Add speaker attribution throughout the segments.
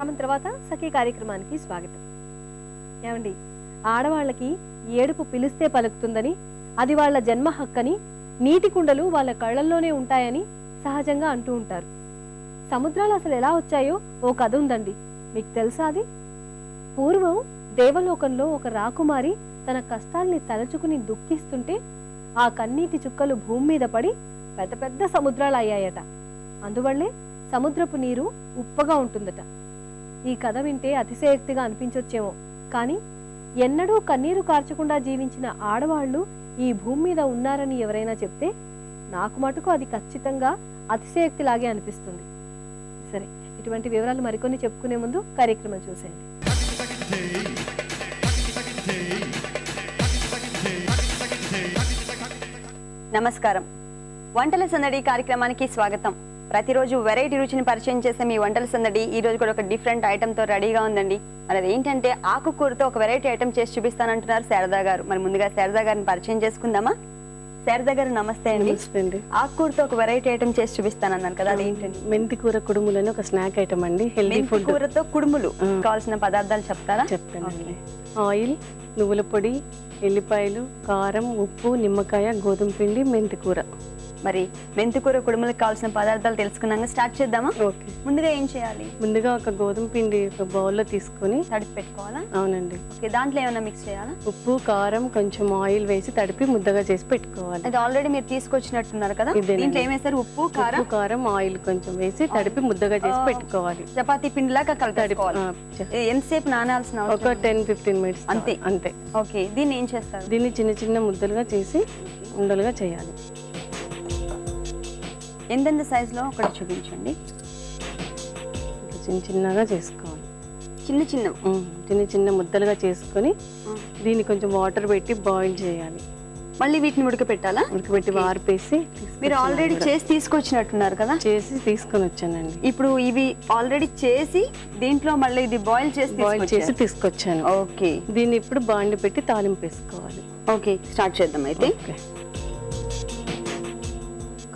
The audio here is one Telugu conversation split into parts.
Speaker 1: ఆమె తర్వాత సఖీ కార్యక్రమానికి స్వాగతం. ఏమండి? ఆడవాళ్ళకి ఏడుపు పిలిస్తే పలుకుతుందని అది వాళ్ళ జన్మ హక్కని నీటి కుండలు వాళ్ళ కళ్ళల్లోనే ఉంటాయని సహజంగా అంటూ ఉంటారు. సముద్రాలు అసలు ఎలా వచ్చాయో ఓ కథ ఉందండి. మీకు తెలుసా అది? పూర్వం దేవలోకంలో ఒక రాకుమారి తన కష్టాల్ని తలచుకుని దుఃఖిస్తుంటే ఆ కన్నీటి చుక్కలు భూమి మీద పడి పెద్ద పెద్ద సముద్రాలు అయ్యాయట. అందువల్లే సముద్రపు నీరు ఉప్పగా ఉంటుందట. ఈ కథ వింటే అతిశయక్తిగా అనిపించొచ్చేమో. కానీ ఎన్నడూ కన్నీరు కార్చకుండా జీవించిన ఆడవాళ్ళు ఈ భూమి మీద ఉన్నారని ఎవరైనా చెప్తే నాకు మటుకు అది ఖచ్చితంగా అతిశయోక్తిలాగే అనిపిస్తుంది. సరే ఇటువంటి వివరాలు మరికొన్ని చెప్పుకునే ముందు కార్యక్రమం చూసేయండి.
Speaker 2: నమస్కారం. వంటల సందడి కార్యక్రమానికి స్వాగతం. ప్రతిరోజు వెరైటీ రుచిని పరిచయం చేసే మీ వంటల సందడి ఈ రోజు కూడా ఒక డిఫరెంట్ ఐటమ్తో రెడీగా ఉందండి. మరి అది ఏంటంటే ఆకుకూరతో ఒక వెరైటీ ఐటమ్ చేసి చూపిస్తానంటున్నారు శారదా గారు. మరి ముందుగా శారదా గారిని పరిచయం చేసుకుందామా? శారదా గారు నమస్తే అండి. ఆకుకూరతో ఒక వెరైటీ ఐటమ్ చేసి చూపిస్తానన్నారు కదా అదేంటండి?
Speaker 3: మెంతి కూర కుడుములు అని ఒక స్నాక్ ఐటమ్ అండి. హెల్దీ ఫుడ్
Speaker 2: కూరతో కుడుములు. కావాల్సిన పదార్థాలు చెప్తారా?
Speaker 3: చెప్తానండి. ఆయిల్ నువ్వుల పొడి ఎల్లిపాయలు కారం ఉప్పు నిమ్మకాయ గోధుమ పిండి మెంతి కూర.
Speaker 2: మరి మెంతి కూర కుడుములకు కావాల్సిన పదార్థాలు తెలుసుకున్నాక స్టార్ట్ చేద్దామా?
Speaker 3: ఓకే.
Speaker 2: ముందుగా ఏం చేయాలి?
Speaker 3: ముందుగా ఒక గోధుమ పిండి ఒక బౌల్లో తీసుకొని
Speaker 2: తడిపి పెట్టుకోవాలా?
Speaker 3: అవునండి.
Speaker 2: ఓకే దాంట్లో ఏమైనా మిక్స్ చేయాలా?
Speaker 3: ఉప్పు కారం కొంచెం ఆయిల్ వేసి తడిపి ముద్దగా చేసి పెట్టుకోవాలి.
Speaker 2: అది ఆల్రెడీ మీరు తీసుకొచ్చినట్టున్నారు కదా. దీంట్లో ఏం వేస్తారు? ఉప్పు కారం?
Speaker 3: కారం ఆయిల్ కొంచెం వేసి తడిపి ముద్దగా చేసి. పెట్టుకోవాలి.
Speaker 2: చపాతీ పిండిలాగా ఏ- ఎంతసేపు నానాల్సిన
Speaker 3: ఒక టెన్ ఫిఫ్టీన్ మినిట్స్
Speaker 2: అంతే.
Speaker 3: అంతే.
Speaker 2: ఓకే దీన్ని ఏం చేస్తారు?
Speaker 3: దీన్ని చిన్న చిన్న ముద్దలుగా చేసి ఉండలుగా చేయాలి.
Speaker 2: ఎంతెంత సైజ్లో ఒకటి చూపించండి
Speaker 3: చిన్న చిన్నగా చేసుకోవాలి.
Speaker 2: చిన్న చిన్న.
Speaker 3: చిన్న చిన్న ముద్దలుగా చేసుకొని దీన్ని కొంచెం వాటర్ పెట్టి బాయిల్ చేయాలి.
Speaker 2: మళ్ళీ వీటిని ఉడకపెట్టాలా?
Speaker 3: ఉడకబెట్టి వారిపేసి
Speaker 2: మీరు ఆల్రెడీ చేసి తీసుకొచ్చినట్టున్నారు కదా?
Speaker 3: చేసి తీసుకొని వచ్చానండి.
Speaker 2: ఇప్పుడు ఇవి ఆల్రెడీ చేసి దీంట్లో మళ్ళీ ఇది బాయిల్ చేసి
Speaker 3: బాయిల్ చేసి. తీసుకొచ్చాను.
Speaker 2: ఓకే.
Speaker 3: దీన్ని ఇప్పుడు బాండి పెట్టి తాలింపు వేసుకోవాలి.
Speaker 2: ఓకే స్టార్ట్ చేద్దాం అయితే.
Speaker 3: ఓకే.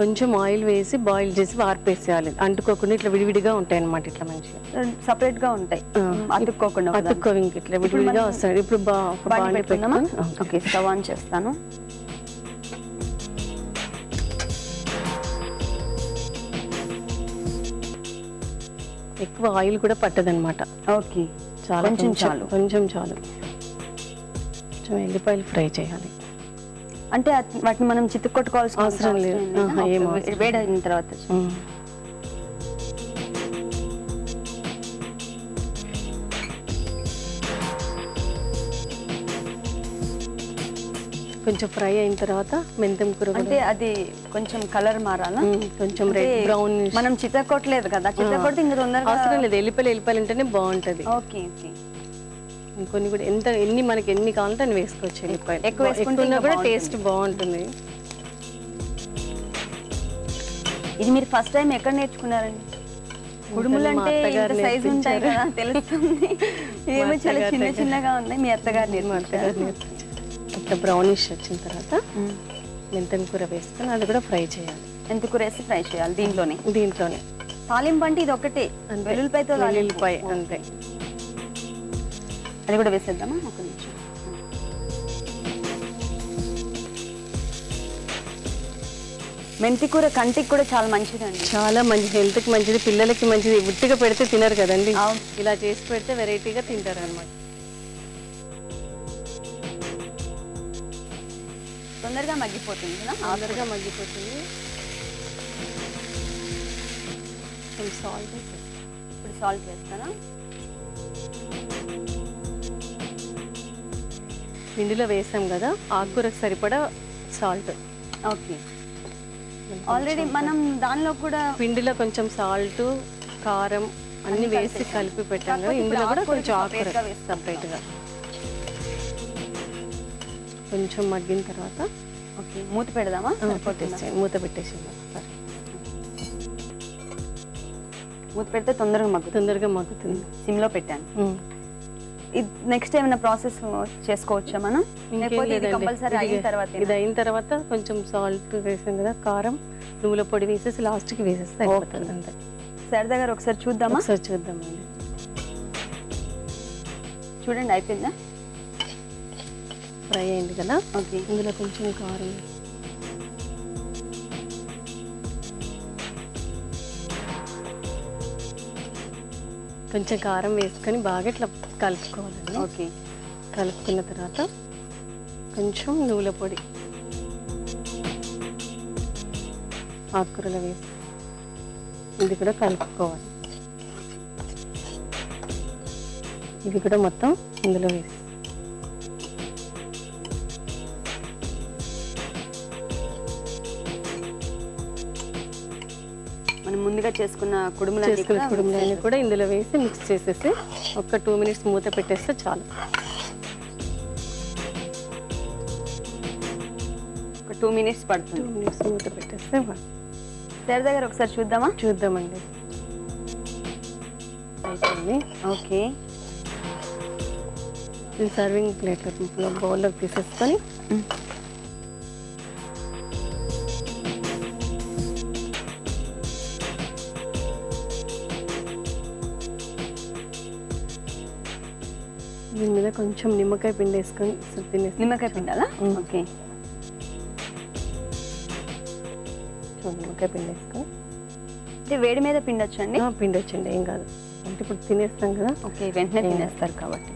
Speaker 3: కొంచెం ఆయిల్ వేసి బాయిల్ చేసి వారిపేసేయాలి. అంటుకోకుండా ఇట్లా విడివిడిగా ఉంటాయి అన్నమాట ఇట్లా మంచిగా.
Speaker 2: సపరేట్గా ఉంటాయి. అతుక్కోకుండా ఒకదాన్ని.
Speaker 3: అతుక్కో ఇంక ఇట్లా విడివిడిగా వస్తాయి. ఇప్పుడు
Speaker 2: ఓకే. స్టవ్ ఆన్ చేస్తాను.
Speaker 3: ఎక్కువ ఆయిల్ కూడా పట్టదనమాట
Speaker 2: ఓకే
Speaker 3: చాలా
Speaker 2: కొంచెం చాలు.
Speaker 3: కొంచెం చాలు. కొంచెం ఎల్లిపాయలు ఫ్రై చేయాలి.
Speaker 2: అంటే వాటిని మనం చిత్తుకు కొట్టుకోవాల్సిన
Speaker 3: అవసరం లేదు.
Speaker 2: వేడైన తర్వాత.
Speaker 3: కొంచెం ఫ్రై అయిన తర్వాత మెంతం కూర
Speaker 2: అంటే అది కొంచెం కలర్ మారాలా?
Speaker 3: కొంచెం రెడ్ బ్రౌన్
Speaker 2: మనం చిత్తకొట్టలేదు కదా? చిత్తకొడితే ఇంకా తొందరగా
Speaker 3: అవసరం లేదు. ఎల్లిపాయలు ఎల్లిపాయలు ఉంటేనే బాగుంటది.
Speaker 2: Okay okay.
Speaker 3: ఇంకొన్ని కూడా ఎంత ఎన్ని మనకి ఎన్ని కావాలంటే అన్ని వేసుకోవచ్చు ఎల్లిపాయలు
Speaker 2: ఎక్కువ వేసుకుంటే
Speaker 3: ఉన్నా
Speaker 2: ఇంకా
Speaker 3: కూడా. టేస్ట్ బాగుంటుంది
Speaker 2: ఇది మీరు ఫస్ట్ టైం ఎక్కడ నేర్చుకున్నారండి కుడుములు అంటే సైజు ఉంటాయి కదా. తెలుస్తుంది ఏమో చాలా చిన్న. చిన్నగా ఉన్నాయి మీ అత్తగారు.
Speaker 3: ఇట్లా బ్రౌనిష్ వచ్చిన తర్వాత మెంతం కూర వేసుకొని అది కూడా ఫ్రై చేయాలి
Speaker 2: ఎంత కూర వేసి ఫ్రై చేయాలి దీంట్లోనే
Speaker 3: దీంట్లోనే
Speaker 2: తాలింపు అంటే ఇది ఒకటే. వెల్లుల్లిపాయతో.
Speaker 3: వెల్లుల్లిపాయ అంతే
Speaker 2: అది కూడా వేసేద్దామా? ఒక నిమిషం. మెంతి కూర కంటికి కూడా చాలా మంచిదండి.
Speaker 3: చాలా మంచి హెల్త్కి మంచిది పిల్లలకి మంచిది. ఉట్టిగా పెడితే తినరు కదండి. ఇలా చేసి పెడితే వెరైటీగా తింటారు అనమాట
Speaker 2: తొందరగా మగ్గిపోతుంది కదా?
Speaker 3: ఆదరగా మగ్గిపోతుంది. సాల్ట్
Speaker 2: ఇప్పుడు సాల్ట్ వేస్తారా
Speaker 3: పిండిలో వేసాం కదా ఆకుకూరకు సరిపడా సాల్ట్
Speaker 2: ఓకే. ఆల్రెడీ మనం దానిలో కూడా
Speaker 3: పిండిలో కొంచెం సాల్ట్ కారం అన్ని వేసి కలిపి పెట్టాం కదా
Speaker 2: కాకపోతే
Speaker 3: ఇందులో కూడా కొంచెం ఆకుకూర. సపరేట్గా కొంచెం మగ్గిన తర్వాత
Speaker 2: ఓకే మూత పెడదామా?
Speaker 3: పెట్టేసేయండి. మూత ఒకసారి
Speaker 2: మూత పెడితే తొందరగా మగ్గుతుంది.
Speaker 3: తొందరగా మగ్గుతుంది.
Speaker 2: సిమ్లో పెట్టాను నెక్స్ట్ ఏమైనా ప్రాసెస్ చేసుకోవచ్చా మనం? లేకపోతే ఇది. కంపల్సరీ అయిన తర్వాత
Speaker 3: ఇది అయిన తర్వాత కొంచెం సాల్ట్ వేసాం కదా కారం నువ్వుల పొడి వేసేసి లాస్ట్కి వేసేస్తే అయిపోతుంది అంతే.
Speaker 2: సరదా గారు ఒకసారి చూద్దామా?
Speaker 3: ఒకసారి చూద్దామండి.
Speaker 2: చూడండి అయిపోయిందా?
Speaker 3: ఫ్రై అయింది కదా
Speaker 2: ఓకే
Speaker 3: ఇందులో కొంచెం కారం కొంచెం కారం వేసుకొని బాగా ఇట్లా కలుపుకోవాలండి.
Speaker 2: ఓకే.
Speaker 3: కలుపుకున్న తర్వాత కొంచెం నువ్వుల పొడి. ఆకుకూరలు వేసి ఇది కూడా కలుపుకోవాలి. ఇది కూడా మొత్తం ఇందులో వేసి
Speaker 2: ముందుగా చేసుకున్న కుడుములన్నీ
Speaker 3: చేసుకున్న
Speaker 2: కూడా
Speaker 3: కుడుములన్నీ కూడా ఇందులో వేసి మిక్స్ చేసేసి ఒక టూ మినిట్స్ మూత పెట్టేస్తే చాలు.
Speaker 2: ఒక టూ మినిట్స్
Speaker 3: టూ
Speaker 2: పడుతుంది
Speaker 3: మినిట్స్ మూత పెట్టేస్తే
Speaker 2: సార్ దగ్గర ఒకసారి చూద్దామా?
Speaker 3: చూద్దామండి. అయిపోయింది.
Speaker 2: ఓకే.
Speaker 3: సర్వింగ్ ప్లేట్లో బౌల్లోకి తీసేసుకొని దీని మీద కొంచెం నిమ్మకాయ పిండి వేసుకొని తినేసి
Speaker 2: నిమ్మకాయ పిండాలా. ఓకే.
Speaker 3: నిమ్మకాయ పిండి వేసుకొని
Speaker 2: ఇది వేడి మీద పిండొచ్చు అండి
Speaker 3: ఆ, పిండి వచ్చిండి ఏం కాదు. అంటే ఇప్పుడు తినేస్తాం కదా.
Speaker 2: ఓకే వెంటనే తినేస్తారు కాబట్టి.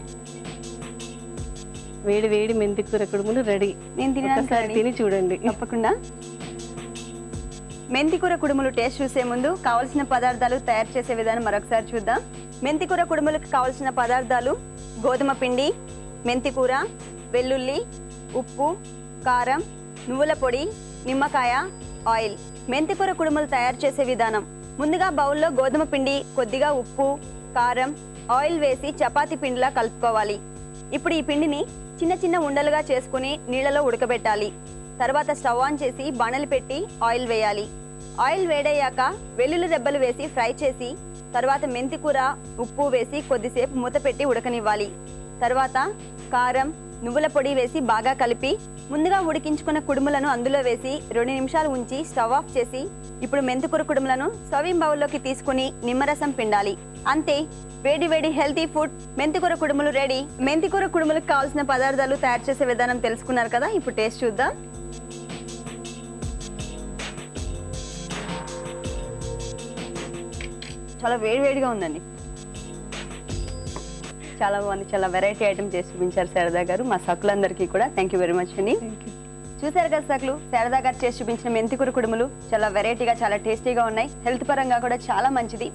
Speaker 3: వేడి వేడి మెంతి కూర కుడుములు రెడీ.
Speaker 2: నేను.
Speaker 3: తిని చూడండి.
Speaker 2: తప్పకుండా. మెంతికూర కుడుములు టేస్ట్ చూసే ముందు కావలసిన పదార్థాలు తయారు చేసే విధానం మరొకసారి చూద్దాం. మెంతికూర కుడుములకు కావలసిన పదార్థాలు గోధుమ పిండి మెంతికూర వెల్లుల్లి ఉప్పు కారం నువ్వుల పొడి నిమ్మకాయ ఆయిల్. మెంతికూర కుడుములు తయారు చేసే విధానం. ముందుగా బౌల్లో గోధుమ పిండి కొద్దిగా ఉప్పు కారం ఆయిల్ వేసి చపాతీ పిండిలా కలుపుకోవాలి. ఇప్పుడు ఈ పిండిని చిన్న చిన్న ఉండలుగా చేసుకుని నీళ్ళలో ఉడకబెట్టాలి. తర్వాత స్టవ్ ఆన్ చేసి బాణలు పెట్టి ఆయిల్ వేయాలి. ఆయిల్ వేడయ్యాక వెల్లుల్లి రెబ్బలు వేసి ఫ్రై చేసి తర్వాత మెంతికూర ఉప్పు వేసి కొద్దిసేపు మూత పెట్టి ఉడకనివ్వాలి. తర్వాత కారం నువ్వుల పొడి వేసి బాగా కలిపి ముందుగా ఉడికించుకున్న కుడుములను అందులో వేసి రెండు నిమిషాలు ఉంచి స్టవ్ ఆఫ్ చేసి ఇప్పుడు మెంతికూర కుడుములను సర్వింగ్ బౌల్లోకి తీసుకుని నిమ్మరసం పిండాలి. అంతే వేడి వేడి హెల్తీ ఫుడ్ మెంతికూర కుడుములు రెడీ. మెంతికూర కుడుములకు కావాల్సిన పదార్థాలు తయారు చేసే విధానం తెలుసుకున్నారు కదా? ఇప్పుడు టేస్ట్ చూద్దాం. చాలా వేడి వేడిగా ఉందండి. చాలా బాగుంది. చాలా వెరైటీ ఐటమ్ చేసి చూపించారు శారదా గారు. మా సకులందరికీ కూడా థ్యాంక్ యూ వెరీ మచ్ అండి చూసారు కదా సకులు? శారదా గారు చేసి చూపించిన మెంతికూర కుడుములు చాలా వెరైటీగా చాలా టేస్టీగా ఉన్నాయి. హెల్త్ పరంగా కూడా చాలా మంచిది.